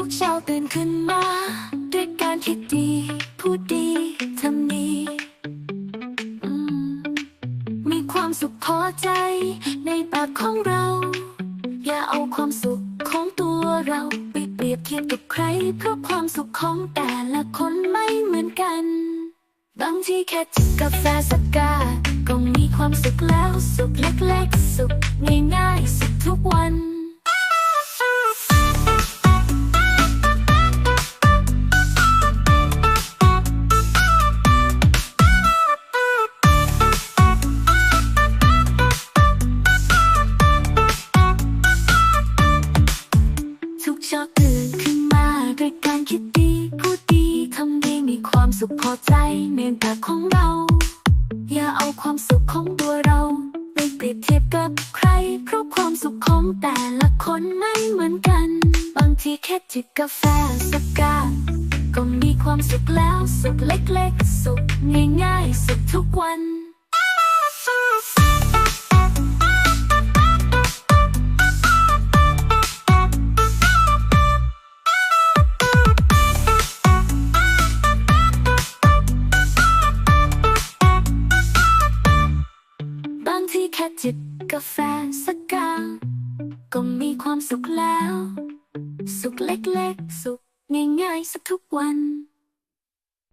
ทุกเช้าตื่นขึ้นมา ด้วยการคิดดี พูดดี ทำดีมมีความสุขพอใจ ในปากของเรา อย่าเอาความสุขของตัวเราไปเปรียบเทียบกับใคร เพราะความสุขของแต่ละคนไม่เหมือนกัน บางทีแค่จิบกาแฟสักกาก็มีความสุขแล้วสุขเล็กๆ สุขง่ายๆสุขทุกวัน คิดดีพูดดีทำดีมีความสุขพอใจเนื่องจากของเรา อย่าเอาความสุขของตัวเราไปเปรียบเทียบกับใคร เพราะความสุขของแต่ละคนไม่เหมือนกัน บางทีแค่จิบกาแฟสักกาก็มีความสุขแล้วสุขเล็กๆ สุขง่ายๆ สุขทุกวันาแฟสักกาก็มีความสุขแล้ว สุขเล็กๆ สุขง่ายๆสักทุกวัน